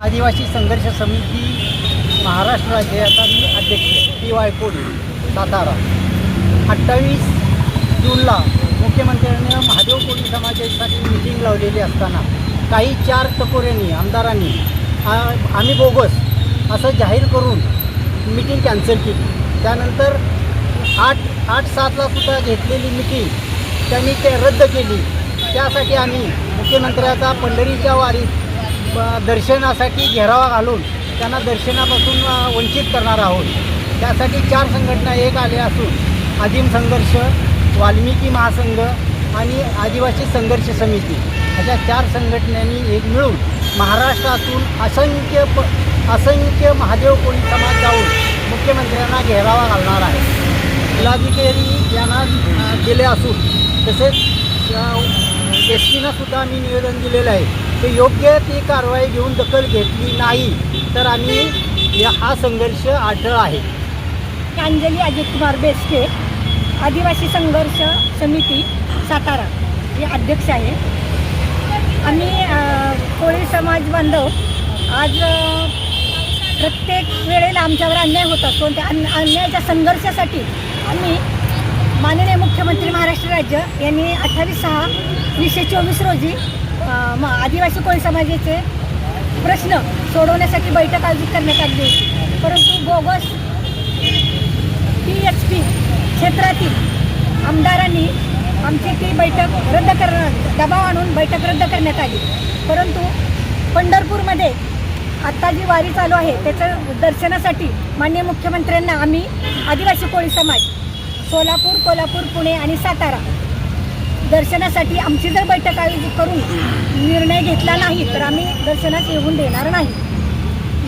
आदिवासी संघर्ष समिती महाराष्ट्र राज्याचा मी अध्यक्ष पी वाय कोडी सातारा. अठ्ठावीस जूनला मुख्यमंत्र्यांनी महादेव कोळी समाजासाठी मिटिंग लावलेली असताना काही चार टकोऱ्यांनी आमदारांनी आम्ही बोगस असं जाहीर करून मिटिंग कॅन्सल केली. त्यानंतर आठ आठ सातला सुद्धा घेतलेली मिटिंग त्यांनी ते रद्द केली. त्यासाठी आम्ही मुख्यमंत्र्याचा पंढरीच्या वारीत दर्शनासाठी घेरावा घालून त्यांना दर्शनापासून वंचित करणार आहोत. त्यासाठी चार संघटना एक आल्या असून आदिम संघर्ष वाल्मिकी महासंघ आणि आदिवासी संघर्ष समिती. अशा चार संघटनांनी एक मिळून महाराष्ट्रातून असंख्य प असंख्य महादेव कोळी समाज जाऊन मुख्यमंत्र्यांना घेरावा घालणार आहे. जिल्हाधिकारी यांना दिले असून तसेच एस टीनं सुद्धा आम्ही निवेदन दिलेलं आहे. ते योग्य ती कारवाई घेऊन दखल घेतली नाही तर आम्ही या हा संघर्ष आढळ आहे. अंजली अजित कुमार बेस्के आदिवासी संघर्ष समिती सातारा. हे अध्यक्ष आहे. आम्ही कोळी समाज बांधव आज प्रत्येक वेळेला आमच्यावर अन्याय होतात कोणत्या त्या अन अन्यायाच्या संघर्षासाठी आम्ही माननीय मुख्यमंत्री महाराष्ट्र राज्य यांनी अठ्ठावीस सहा वीसशे चोवीस रोजी म- आदिवासी कोळी समाजाचे प्रश्न सोडवण्यासाठी बैठक आयोजित करण्यात आली होती. परंतु बोगस पी एच पी क्षेत्रातील आमदारांनी आमची ती बैठक रद्द कर दबाव आणून बैठक रद्द करण्यात आली. परंतु पंढरपूरमध्ये आत्ता जी वारी चालू आहे त्याचं दर्शनासाठी माननीय मुख्यमंत्र्यांना आम्ही आदिवासी कोळी समाज सोलापूर कोल्हापूर पुणे आणि सातारा दर्शनासाठी आमची जर बैठक आयोजित करून निर्णय घेतला नाही तर आम्ही दर्शनास येऊन देणार नाही.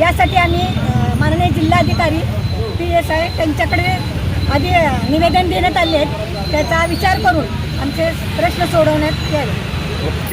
यासाठी आम्ही माननीय जिल्हाधिकारी पी एस आय त्यांच्याकडे आधी निवेदन देण्यात आले आहेत. त्याचा विचार करून आमचे प्रश्न सोडवण्यात यावे.